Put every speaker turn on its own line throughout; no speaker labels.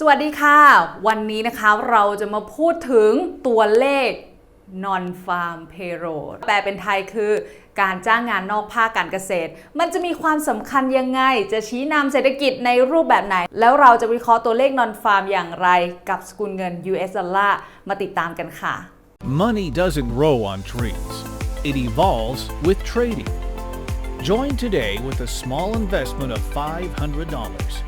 สวัสดีค่ะ วันนี้นะคะเราจะมาพูดถึงตัวเลข non farm payroll แปลเป็นไทยคือการจ้างงานนอกภาคการเกษตร มันจะมีความสำคัญยังไง จะชี้นำเศรษฐกิจในรูปแบบไหน แล้วเราจะวิเคราะห์ตัวเลข non farm อย่างไรกับสกุลเงิน US dollar มาติดตามกันค่ะ
Money doesn't grow on trees, it evolves with trading. Join today with a small investment of $500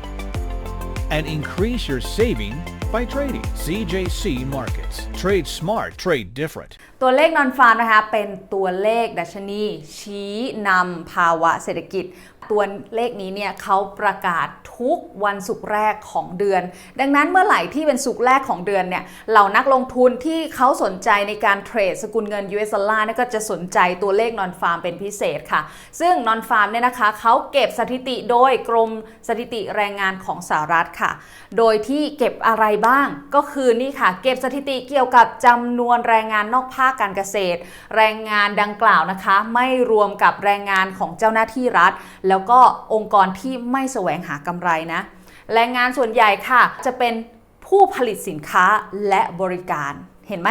and increase your saving by trading. CJC Markets. Trade smart, trade different.
ตัวเลขนอนฟาร์มนะคะเป็นตัวเลขดัชนี ชี้นำภาวะเศรษฐกิจ ตัวเลขนี้เนี่ยเขาประกาศทุกวันศุกร์แรกของเดือน ดังนั้นเมื่อไหร่ที่เป็นศุกร์แรกของเดือนเนี่ยเหล่านักลงทุนที่เขาสนใจในการเทรดสกุลเงิน US ดอลลาร์เนี่ยก็จะสนใจตัวเลขนอนฟาร์มเป็นพิเศษค่ะ ซึ่งนอนฟาร์มเนี่ยนะคะเขาเก็บสถิติโดยกรมสถิติแรงงานของสหรัฐค่ะ โดยที่เก็บอะไรบ้างก็คือนี่ค่ะ เก็บสถิติเกี่ยวกับจำนวนแรงงานนอกภาคการเกษตร แรงงานดังกล่าวนะคะ ไม่รวมกับแรงงานของเจ้าหน้าที่รัฐแล้วก็องค์กรที่ไม่แสวงหากำไรนะแรงงานส่วนใหญ่ค่ะจะเป็นผู้ผลิตสินค้าและบริการเห็นไหม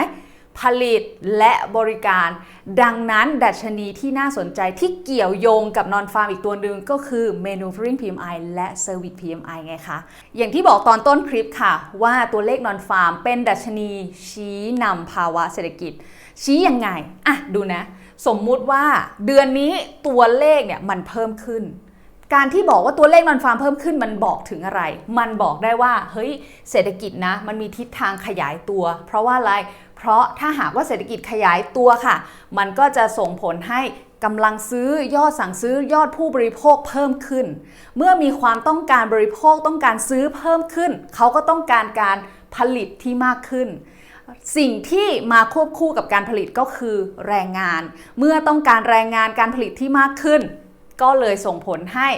ผลิตและบริการ ดังนั้นดัชนีที่น่าสนใจที่เกี่ยวโยงกับนอนฟาร์มอีกตัวหนึ่งก็คือ Manufacturing PMI และ Service PMI ไงคะ อย่างที่บอกตอนต้นคลิปค่ะ ว่าตัวเลขนอนฟาร์มเป็นดัชนีชี้นำภาวะเศรษฐกิจ ชี้ยังไง อะ ดูนะ สมมุติว่าเดือนนี้ตัวเลขเนี่ยมันเพิ่มขึ้น การที่บอกว่าตัวเลขนอนฟาร์มเพิ่มขึ้นมันบอกถึงอะไร มันบอกได้ว่าเฮ้ยเศรษฐกิจนะ มันมีทิศทางขยายตัว เพราะว่าอะไร เพราะถ้าหากว่าเศรษฐกิจขยายตัวค่ะ มันก็จะส่งผลให้กำลังซื้อยอดสั่งซื้อยอดผู้บริโภคเพิ่มขึ้น เมื่อมีความต้องการบริโภคต้องการซื้อเพิ่มขึ้น เขาก็ต้องการการผลิตที่มากขึ้น สิ่งที่มาควบคู่กับการผลิตก็คือแรงงาน เมื่อต้องการแรงงานการผลิตที่มากขึ้น ก็เลยส่งผลให้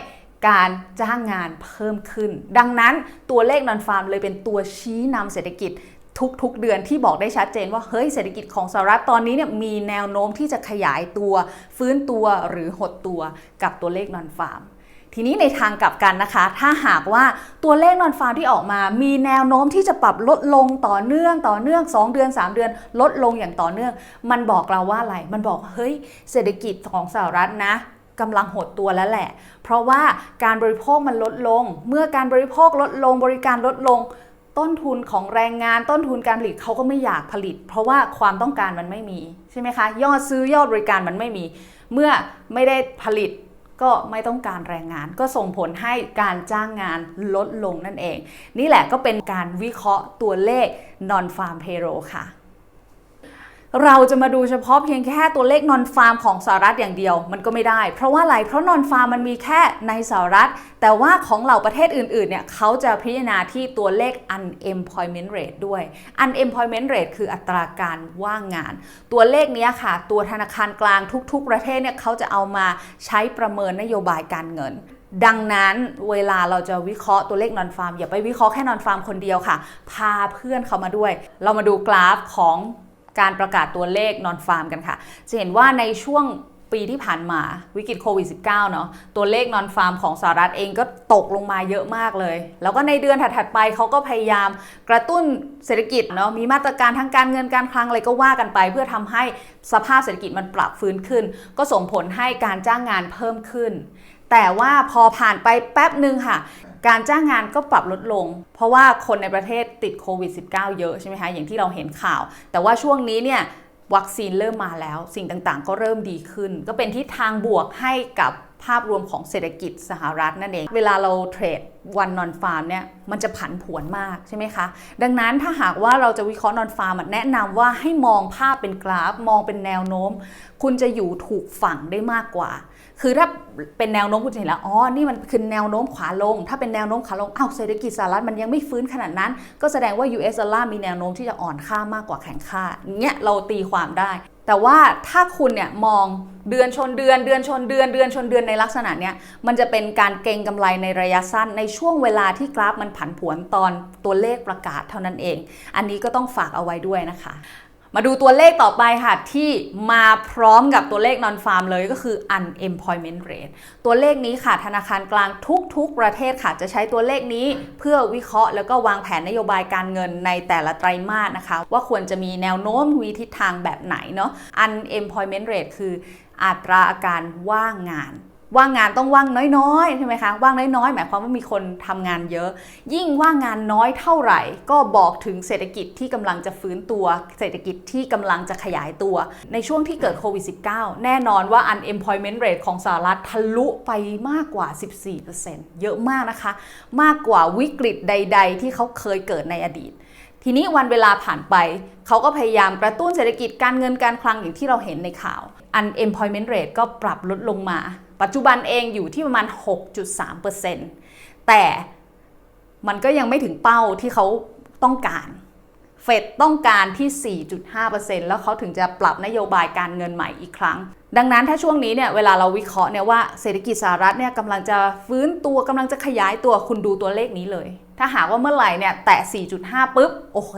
การจ้างงานเพิ่มขึ้น ดังนั้นตัวเลขนอนฟาร์มเลยเป็นตัวชี้นำเศรษฐกิจทุกๆ เดือนที่บอกได้ชัดเจนว่าเฮ้ยเศรษฐกิจของสหรัฐตอนนี้เนี่ยมีแนวโน้มที่จะขยายตัว ฟื้นตัวหรือหดตัวกับตัวเลขนอนฟาร์ม ทีนี้ในทางกลับกันนะคะ ถ้าหากว่าตัวเลขนอนฟาร์มที่ออกมา มีแนวโน้มที่จะปรับลดลงต่อเนื่องต่อเนื่อง 2 เดือน 3 เดือน ลดลงอย่างต่อเนื่อง มันบอกเราว่าอะไร มันบอกเฮ้ยเศรษฐกิจของสหรัฐนะกำลังหดตัวแล้วแหละ เพราะว่าการบริโภคมันลดลง เมื่อการบริโภคลดลงบริการลดลงต้นทุนของแรงงานต้นทุนการผลิตเขาก็ไม่อยากผลิต เพราะว่าความต้องการมันไม่มีใช่ไหมคะยอดซื้อยอดบริการมันไม่มี เมื่อไม่ได้ผลิต ก็ไม่ต้องการแรงงาน ก็ส่งผลให้การจ้างงานลดลงนั่นเอง นี่แหละก็เป็นการวิเคราะห์ตัวเลข non farm payroll ค่ะ เราจะมาดูเฉพาะเพียงแค่ตัวเลขนอนฟาร์มของสหรัฐอย่างเดียวมันก็ไม่ได้ เพราะว่าอะไร เพราะนอนฟาร์มมันมีแค่ในสหรัฐ แต่ว่าของเหล่าประเทศอื่นๆ เนี่ยเขาจะพิจารณาที่ตัวเลข unemployment rate ด้วย unemployment rate คืออัตราการว่างงาน ตัวเลขนี้ค่ะ ตัวธนาคารกลางทุก ๆ ประเทศเนี่ยเขาจะเอามาใช้ประเมินนโยบายการเงินดังนั้นเวลาเราจะวิเคราะห์ตัวเลขนอนฟาร์มอย่าไปวิเคราะห์แค่นอนฟาร์มคนเดียวค่ะ พาเพื่อนเขามาด้วย เรามาดูกราฟของ การประกาศตัวเลขนอนฟาร์มกันค่ะ จะเห็นว่าในช่วงปีที่ผ่านมาวิกฤตโควิด -19 เนาะตัวเลขนอนฟาร์มของสหรัฐเองก็ตกลงมาเยอะมากเลย แล้วก็ในเดือนถัดๆไปเขาก็พยายามกระตุ้นเศรษฐกิจเนาะมีมาตรการทางการเงินการคลังอะไรก็ว่ากันไป เพื่อทำให้สภาพเศรษฐกิจมันปรับฟื้นขึ้น ก็ส่งผลให้การจ้างงานเพิ่มขึ้น แต่ว่าพอผ่านไปแป๊บหนึ่งค่ะ การจ้างงานก็ปรับลดลง เพราะว่าคนในประเทศติดโควิด -19 เยอะใช่ไหมคะ อย่างที่เราเห็นข่าว แต่ว่าช่วงนี้เนี่ยวัคซีนเริ่มมาแล้ว สิ่งต่างๆ ก็เริ่มดีขึ้น ก็เป็นทิศทางบวกให้กับภาพรวมของเศรษฐกิจสหรัฐนั่นเอง เวลาเราเทรด วันนอนฟาร์มเนี่ยมันจะผันผวนมากใช่ไหมคะ ดังนั้นถ้าหากว่าเราจะวิเคราะห์นอนฟาร์มแนะนำว่าให้มองภาพเป็นกราฟ มองเป็นแนวโน้ม คุณจะอยู่ถูกฝั่งได้มากกว่า คือถ้าเป็นแนวโน้มคุณจะเห็นแล้วอ๋อนี่มันคือแนวโน้มขวาลง ถ้าเป็นแนวโน้มขาลงอ้าวเศรษฐกิจสหรัฐมันยังไม่ฟื้นขนาดนั้น ก็แสดงว่า US ดอลลาร์มีแนวโน้มที่จะอ่อนค่ามากกว่าแข็งค่าเนี้ยเราตีความได้ แต่ว่าถ้าคุณเนี่ยมองเดือนชนเดือนเดือนชนเดือนเดือนชนเดือนในลักษณะเนี้ยมันจะเป็นการเก็งกำไรในระยะสั้นในช่วงเวลาที่กราฟมันผันผวนตอนตัวเลขประกาศเท่านั้นเอง อันนี้ก็ต้องฝากเอาไว้ด้วยนะคะ มาดูตัวเลขต่อไปค่ะ ที่มาพร้อมกับตัวเลข non farm เลยก็คือ unemployment rate ตัวเลขนี้ค่ะ ธนาคารกลางทุกๆ ประเทศค่ะ จะใช้ตัวเลขนี้เพื่อวิเคราะห์แล้วก็วางแผนนโยบายการเงินในแต่ละไตรมาสนะคะ ว่าควรจะมีแนวโน้มมีทิศทางแบบไหนเนาะ unemployment rate คืออัตราอาการว่างงาน ว่างงานต้องว่างน้อยๆใช่ไหมคะว่างน้อยๆ หมายความว่ามีคนทำงานเยอะ ยิ่งว่างงานน้อยเท่าไหร่ ก็บอกถึงเศรษฐกิจที่กำลังจะฟื้นตัว เศรษฐกิจที่กำลังจะขยายตัว ในช่วงที่เกิดโควิด -19 แน่นอนว่า unemployment rate ของสหรัฐทะลุไปมากกว่า 14%เยอะมากนะคะ มากกว่าวิกฤตใด ๆ ที่เขาเคยเกิดในอดีต ทีนี้วันเวลาผ่านไป เขาก็พยายามกระตุ้นเศรษฐกิจการเงินการคลังอย่างที่เราเห็นในข่าว unemployment rate ก็ปรับลดลงมา ปัจจุบันเองอยู่ที่ประมาณ 6.3%แต่มันก็ยังไม่ถึงเป้าที่เขาต้องการเฟดต้องการที่ 4.5%แล้วเขาถึงจะปรับนโยบายการเงินใหม่อีกครั้ง ดังนั้นถ้าช่วงนี้เนี่ยเวลาเราวิเคราะห์เนี่ยว่าเศรษฐกิจสหรัฐเนี่ยกำลังจะฟื้นตัวกำลังจะขยายตัวคุณดูตัวเลขนี้เลย ถ้าหากว่าเมื่อไหร่เนี่ยแตะ 4.5 ปุ๊บ โอ้โห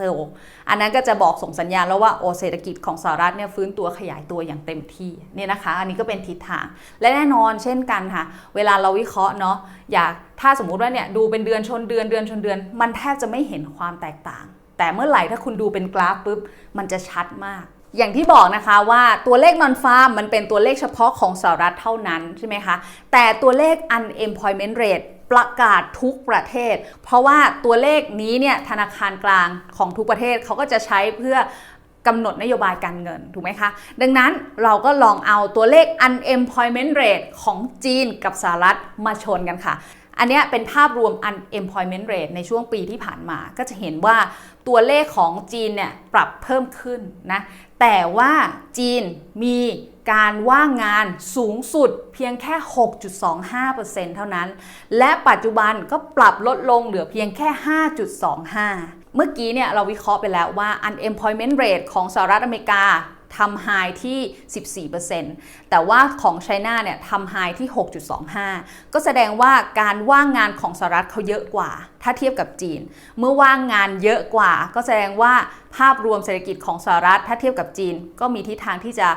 อันนั้นก็จะบอกส่งสัญญาณแล้วว่าโอเศรษฐกิจของสหรัฐเนี่ยฟื้นตัวขยายตัวอย่างเต็มที่เนี่ยนะคะ อันนี้ก็เป็นทิศทาง และแน่นอนเช่นกันค่ะ เวลาเราวิเคราะห์เนาะอยากถ้าสมมุติว่าเนี่ยดูเป็นเดือนชนเดือนเดือนชนเดือน มันแทบจะไม่เห็นความแตกต่าง แต่เมื่อไหร่ถ้าคุณดูเป็นกราฟปุ๊บมันจะชัดมากอย่างที่บอกนะคะว่าตัวเลข non farm มันเป็นตัวเลขเฉพาะของสหรัฐเท่านั้นใช่ไหมคะ แต่ตัวเลข unemployment rate ประกาศทุกประเทศ เพราะว่าตัวเลขนี้เนี่ยธนาคารกลางของทุกประเทศเขาก็จะใช้เพื่อกำหนดนโยบายการเงิน ถูกไหมคะ ดังนั้นเราก็ลองเอาตัวเลข unemployment rate ของจีนกับสหรัฐมาชนกันค่ะ อันนี้เป็นภาพรวม unemployment rate ในช่วงปีที่ผ่านมา ก็จะเห็นว่าตัวเลขของจีนเนี่ยปรับเพิ่มขึ้นนะ แต่ว่าจีนมี การว่างงานสูงสุดเพียงแค่ 6.25%เท่านั้น และปัจจุบันก็ปรับลดลงเหลือเพียงแค่ 5.25 เมื่อกี้เนี่ยเราวิเคราะห์ไปแล้วว่า unemployment rate ของสหรัฐอเมริกาทำไฮที่ 14%แต่ว่าของไชน่าเนี่ยทำไฮที่ 6.25 ก็แสดงว่าการว่างงานของสหรัฐเขาเยอะกว่า ถ้าเทียบกับจีน เมื่อว่างงานเยอะกว่า ก็แสดงว่าภาพรวมเศรษฐกิจของสหรัฐถ้าเทียบกับจีน ก็มีทิศทางที่จะ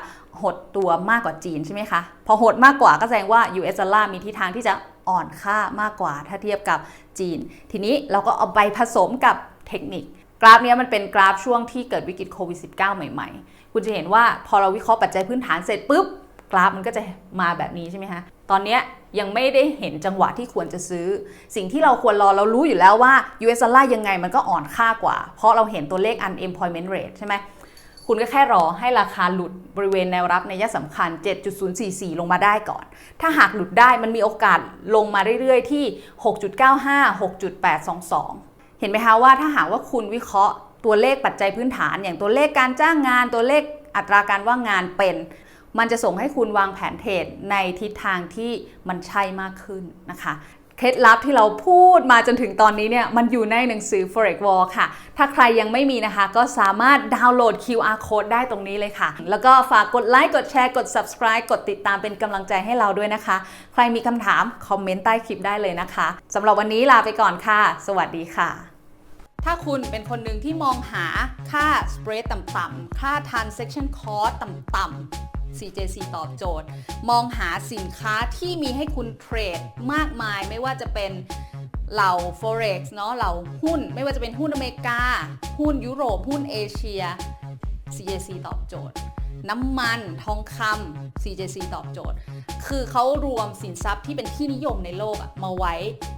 หดตัวมากกว่าจีนใช่ไหมคะ พอหดมากกว่าก็แสดงว่า US ดอลลาร์มีทิศทางที่จะอ่อนค่ามากกว่าถ้าเทียบกับจีน ทีนี้เราก็เอาไปผสมกับเทคนิค กราฟนี้มันเป็นกราฟช่วงที่เกิดวิกฤตโควิด -19 ใหม่ๆ คุณจะเห็นว่าพอเราวิเคราะห์ปัจจัยพื้นฐานเสร็จปุ๊บ กราฟมันก็จะมาแบบนี้ใช่ไหมคะตอนนี้ยยังไม่ได้เห็นจังหวะที่ควรจะซื้อ สิ่งที่เราควรรอเรารู้อยู่แล้วว่า US ดอลลาร์ยังไงมันก็อ่อนค่ากว่า เพราะเราเห็นตัวเลข unemployment rate ใช่ไหม คุณก็แค่รอให้ราคาหลุดบริเวณแนวรับในยะสำคัญ 7.044 ลงมาได้ก่อน ถ้าหากหลุดได้มันมีโอกาสลงมาเรื่อยๆ ที่ 6.95 6.822 เห็นไหมคะว่าถ้าหากว่าคุณวิเคราะห์ตัวเลขปัจจัยพื้นฐาน อย่างตัวเลขการจ้างงานตัวเลขอัตราการว่างงานเป็น มันจะส่งให้คุณวางแผนเทรดในทิศทางที่มันใช่มากขึ้นนะคะ เคล็ดลับที่เราพูดมาจนถึงตอนนี้เนี่ยมันอยู่ในหนังสือ Forex War ค่ะ ถ้าใครยังไม่มีนะคะ ก็สามารถดาวน์โหลด QR code ได้ตรงนี้เลยค่ะ แล้วก็ฝากกดไลค์กดแชร์กด subscribe กดติดตามเป็นกำลังใจให้เราด้วยนะคะ ใครมีคำถามคอมเมนต์ใต้คลิปได้เลยนะคะสำหรับวันนี้ลาไปก่อนค่ะ สวัสดีค่ะถ้าคุณเป็นคนหนึ่งที่มองหาค่า spread ต่ำๆ ค่า transaction cost ต่ำๆ CJC ตอบโจทย์ มองหาสินค้าที่มีให้คุณเทรดมากมายไม่ว่าจะเป็นเหล่า forex เนาะเหล่าหุ้น ไม่ว่าจะเป็นหุ้นอเมริกา หุ้นยุโรป หุ้นเอเชีย CJC ตอบโจทย์ น้ำมันทองคำ CJC ตอบโจทย์ คือเขารวมสินทรัพย์ที่เป็นที่นิยมในโลกอะมาไว้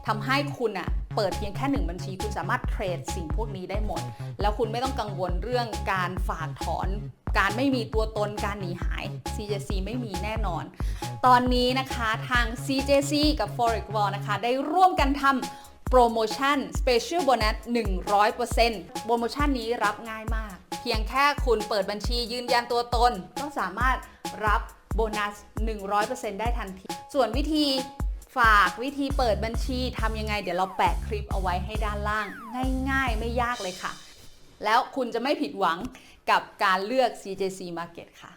ทำให้คุณอะ เปิดเพียงแค่หนึ่งบัญชี คุณสามารถเทรดสิ่งพวกนี้ได้หมด แล้วคุณไม่ต้องกังวลเรื่องการฝากถอน การไม่มีตัวตนการหนีหาย CJC ไม่มีแน่นอน ตอนนี้นะคะทาง CJC กับ Forex Wall นะคะ ได้ร่วมกันทำโปรโมชั่น Special Bonus 100%โปรโมชั่นนี้รับง่ายมาก เพียงแค่คุณเปิดบัญชียืนยันตัวตน ก็สามารถรับโบนัส 100%ได้ทันที ส่วนวิธี ฝากวิธีเปิดบัญชีทำยังไง เดี๋ยวเราแปะคลิปเอาไว้ให้ด้านล่าง ง่ายๆ ไม่ยากเลยค่ะ แล้วคุณจะไม่ผิดหวังกับการเลือก CJC Market ค่ะ